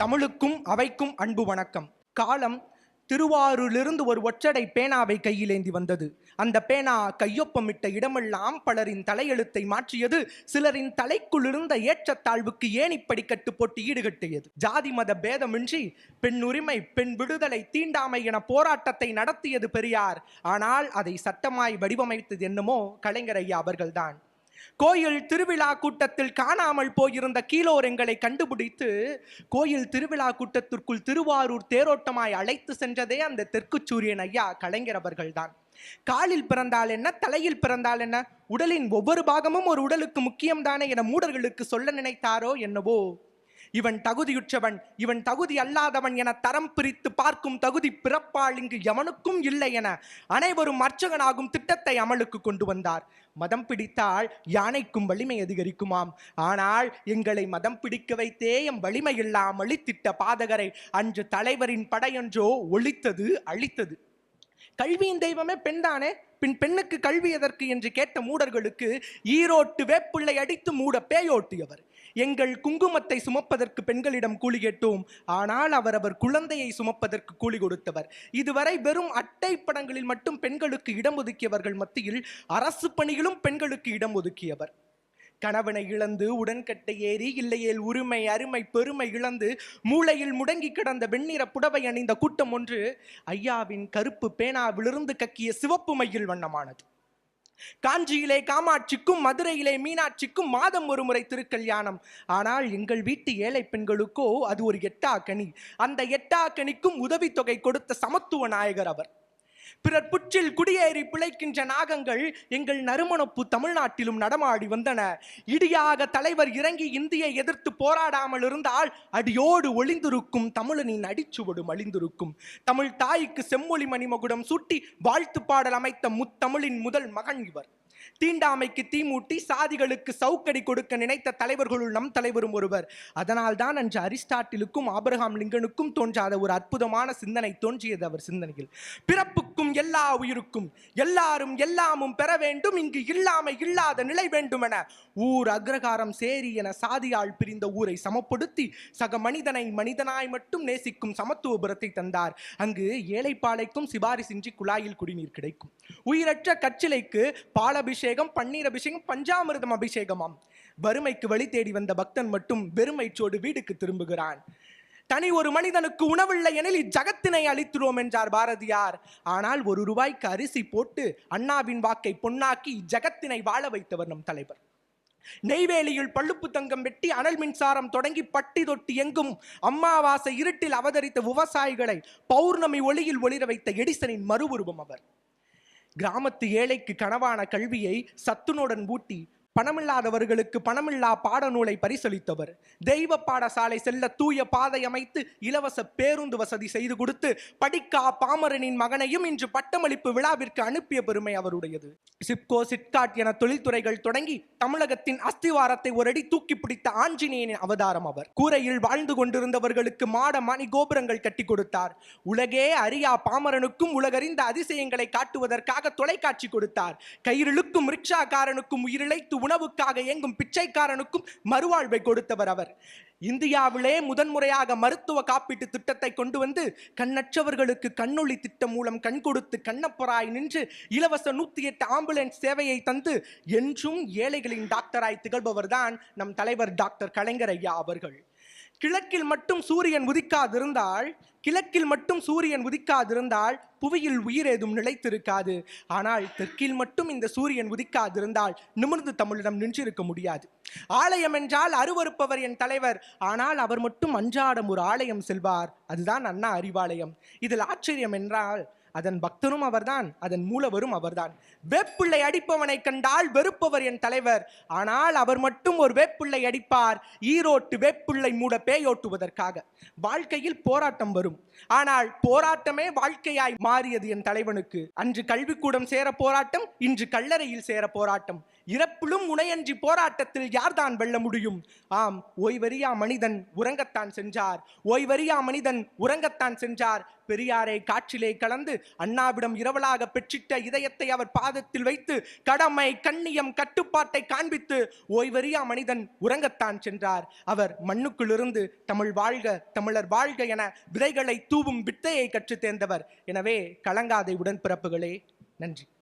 தமிழுக்கும் அவைக்கும் அன்பு வணக்கம். காலம் திருவாரூரிலிருந்து ஒரு ஒற்றடை பேனாவை கையிலேந்தி வந்தது. அந்த பேனா கையொப்பமிட்ட இடமெல்லாம் பலரின் தலையெழுத்தை மாற்றியது. சிலரின் தலைக்குள்ளிருந்த ஏற்றத்தாழ்வுக்கு ஏற்றத்தாழ்வுக்கு ஏணிப்படிக்கட்டு போட்டு ஈடுகட்டியது ஜாதி மத பேதமின்றி பெண் உரிமை பெண் விடுதலை தீண்டாமை என போராட்டத்தை நடத்தியது பெரியார். ஆனால் அதை சட்டமாய் வடிவமைத்தது என்னமோ கலைஞர் ஐயா அவர்கள்தான். கோயில் திருவிழா கூட்டத்தில் காணாமல் போயிருந்த கீழோர் எங்களை கண்டுபிடித்து கோயில் திருவிழா கூட்டத்திற்குள் திருவாரூர் தேரோட்டமாய் அழைத்து சென்றதே அந்த தெற்கு சூரியன் ஐயா கலைஞர் அவர்கள்தான். காலில் பிறந்தால் என்ன தலையில் பிறந்தால் என்ன உடலின் ஒவ்வொரு பாகமும் ஒரு உடலுக்கு முக்கியம்தானே என மூடர்களுக்கு சொல்ல நினைத்தாரோ என்னவோ இவன் தகுதியுற்றவன் இவன் தகுதி அல்லாதவன் என தரம் பிரித்து பார்க்கும் தகுதி பிறப்பால் இங்கு எவனுக்கும் இல்லை என அனைவரும் அர்ச்சகனாகும் திட்டத்தை அமலுக்கு கொண்டு வந்தார். மதம் பிடித்தால் யானைக்கும் வலிமை அதிகரிக்குமாம். ஆனால் எங்களை மதம் பிடிக்க வைத்தே எம் வலிமை இல்லாம் அழித்திட்ட பாதகரை அன்று தலைவரின் படையொன்றோ ஒழித்தது அழித்தது. கல்வியின் தெய்வமே பெண்தானே பின் பெண்ணுக்கு கல்வி எதற்கு என்று கேட்ட மூடர்களுக்கு ஈரோட்டு வேப்பிள்ளை அடித்து மூட பேயோட்டியவர். எங்கள் குங்குமத்தை சுமப்பதற்கு பெண்களிடம் கூலி கேட்டோம். ஆனால் அவர் அவர் குழந்தையை சுமப்பதற்கு கூலி கொடுத்தவர். இதுவரை வெறும் அட்டை படங்களில் மட்டும் பெண்களுக்கு இடம் ஒதுக்கியவர்கள் மத்தியில் அரசு பணியிலும் பெண்களுக்கு இடம் ஒதுக்கியவர். கணவனை இழந்து உடன்கட்டை ஏறி இல்லையேல் உரிமை அருமை பெருமை இழந்து மூளையில் முடங்கி கிடந்த வெண்ணிற புடவை அணிந்த கூட்டம் ஒன்று ஐயாவின் கருப்பு பேனாவிலிருந்து கக்கிய சிவப்பு மையில் வண்ணமானது. காஞ்சியிலே காமாட்சிக்கும் மதுரையிலே மீனாட்சிக்கும் மாதம் ஒரு முறை திருக்கல்யாணம். ஆனால் எங்கள் வீட்டு ஏழை பெண்களுக்கோ அது ஒரு எட்டா கனி அந்த எட்டா கனிக்கும் உதவித்தொகை கொடுத்த சமத்துவ நாயகர் அவர். பிறர் புற்றில் குடியேறி பிழைக்கின்ற நாகங்கள் எங்கள் நறுமணப்பு தமிழ்நாட்டிலும் நடமாடி வந்தன. இடியாக தலைவர் இறங்கி இந்தியை எதிர்த்து போராடாமல் இருந்தால் அடியோடு ஒளிந்திருக்கும் தமிழனின் அடிச்சுவடும் அழிந்திருக்கும். தமிழ் தாய்க்கு செம்மொழி மணிமகுடம் சூட்டி வாழ்த்து பாடல் அமைத்த முத்தமிழின் முதல் மகன் இவர். தீண்டாமைக்கு தீமூட்டி சாதிகளுக்கு சவுக்கடி கொடுக்க நினைத்த தலைவர்களுள் நம் தலைவரும் ஒருவர். அதனால் தான் அன்று அரிஸ்டாட்டிலுக்கும் ஆபிரகாம் லிங்கனுக்கும் தோன்றாத ஒரு அற்புதமான சிந்தனை தோன்றியது அவர் சிந்தனையில். பிறப்புக்கும் எல்லா உயிருக்கும் எல்லாரும் எல்லாமும் பெற வேண்டும் இங்கு இல்லாமை இல்லாத நிலை வேண்டும் என ஊர் அக்ரகாரம் சேரி என சாதியால் பிரிந்த ஊரை சமப்படுத்தி சக மனிதனை மனிதனாய் மட்டும் நேசிக்கும் சமத்துவபுரத்தை தந்தார். அங்கு ஏழைப்பாளைக்கும் சிபாரிசின்றி குழாயில் குடிநீர் கிடைக்கும். உயிரற்ற கச்சிலைக்கு அபிஷேகம் பன்னீர் அபிஷேகம் பஞ்சாமிரதம் அபிஷேகமாம். வறுமைக்கு வழி தேடி வந்த பக்தன் மட்டும் வெறுமைச்சோடு வீடுக்கு திரும்புகிறான். தனி ஒரு மனிதனுக்கு உணவில்லை எனில் இச்சகத்தினை அளித்துறோம் என்றார் பாரதியார். ஆனால் ஒரு ரூபாய்க்கு அரிசி போட்டு அண்ணாவின் வாக்கை பொன்னாக்கி இச்சகத்தினை வாழ வைத்தவர் நம் தலைவர். நெய்வேலியில் பழுப்பு தங்கம் வெட்டி அனல் மின்சாரம் தொடங்கி பட்டி தொட்டி எங்கும் அம்மாவாசை இருட்டில் அவதரித்த விவசாயிகளை பௌர்ணமி ஒளியில் ஒளிர வைத்த எடிசனின் மறுவுருவம் அவர். கிராமத்து ஏழைக்கு கனவான கல்வியை சத்துணுடன் ஊட்டி பணமில்லாதவர்களுக்கு பணமில்லா பாடநூலை பரிசளித்தவர். தெய்வ பாடசாலை செல்ல தூய பாதை அமைத்து இலவச பேருந்து வசதி செய்து கொடுத்து படிக்கா பாமரனின் மகனையும் இன்று பட்டமளிப்பு விழாவிற்கு அனுப்பிய பெருமை அவருடையது. சிப்கோ சிட்காட் என தொழில்துறைகள் தொடங்கி தமிழகத்தின் அஸ்திவாரத்தை ஒரடி தூக்கி பிடித்த ஆஞ்சநேயனின் அவதாரம் அவர். கூரையில் வாழ்ந்து கொண்டிருந்தவர்களுக்கு மாட மணி கோபுரங்கள் கட்டி கொடுத்தார். உலகே அரியா பாமரனுக்கும் உலகறிந்த அதிசயங்களை காட்டுவதற்காக தொலைக்காட்சி கொடுத்தார். கயிறிழுக்கும் ரிக்ஷாக்காரனுக்கும் உயிரிழைத்து உணவுக்காக இயங்கும் பிச்சைக்காரனுக்கும் மறுவாழ்வை கொடுத்தவர் அவர். இந்தியாவிலே முதன்முறையாக மருத்துவ காப்பீட்டு திட்டத்தை கொண்டு வந்து கண்ணற்றவர்களுக்கு கண்ணொளி திட்டம் மூலம் கண் கொடுத்து கண்ணப்பராய் நின்று இலவச நூத்தி எட்டு ஆம்புலன்ஸ் சேவையை தந்து என்றும் ஏழைகளின் டாக்டராய் திகழ்பவர் தான் நம் தலைவர் டாக்டர் கலைஞர் ஐயா அவர்கள். கிழக்கில் மட்டும் சூரியன் உதிக்காதிருந்தால் கிழக்கில் மட்டும் சூரியன் உதிக்காதிருந்தால் புவியில் உயிர் ஏதும் நிலைத்திருக்காது. ஆனால் தெற்கில் மட்டும் இந்த சூரியன் உதிக்காதிருந்தால் நிமிர்ந்து தமிழிடம் நின்றிருக்க முடியாது. ஆலயம் என்றால் அருவருப்பவர் என் தலைவர். ஆனால் அவர் மட்டும் அன்றாடம் ஒரு ஆலயம் செல்வார். அதுதான் அண்ணா அறிவாலயம். இதில் ஆச்சரியம் என்றால் அதன் பக்தரும் அவர்தான் அதன் மூலவரும் அவர்தான். வேப்பிள்ளை அடிப்பவனை கண்டால் வெறுப்பவர் என் தலைவர். ஆனால் அவர் மட்டும் ஒரு வேப்பிள்ளை அடிப்பார். ஈரோட்டு வேப்பிள்ளை மூட பேயோட்டுவதற்காக வாழ்க்கையில் போராட்டம் வரும். ஆனால் போராட்டமே வாழ்க்கையாய் மாறியது என் தலைவனுக்கு. அன்று கல்விக்கூடம் சேர போராட்டம் இன்று கல்லறையில் சேர போராட்டம். இறப்பிலும் முனையன்றி போராட்டத்தில் யார்தான் வெல்ல முடியும்? ஆம் ஓய்வறியா மனிதன் உறங்கத்தான் சென்றார். ஓய்வறியா மனிதன் உறங்கத்தான் சென்றார். பெரியாரை காற்றிலே கலந்து அண்ணாவிடம் இரவலாக பெற்றிட்ட இதயத்தை அவர் பாதத்தில் வைத்து கடமை கண்ணியம் கட்டுப்பாட்டை காண்பித்து ஓய்வறியா மனிதன் உறங்கத்தான் சென்றார். அவர் மண்ணுக்குள்ளிருந்து தமிழ் வாழ்க தமிழர் வாழ்க என விதைகளை தூவும் வித்தையை கற்றுத் தேர்ந்தவர். எனவே கலங்காதை உடன்பிறப்புகளே. நன்றி.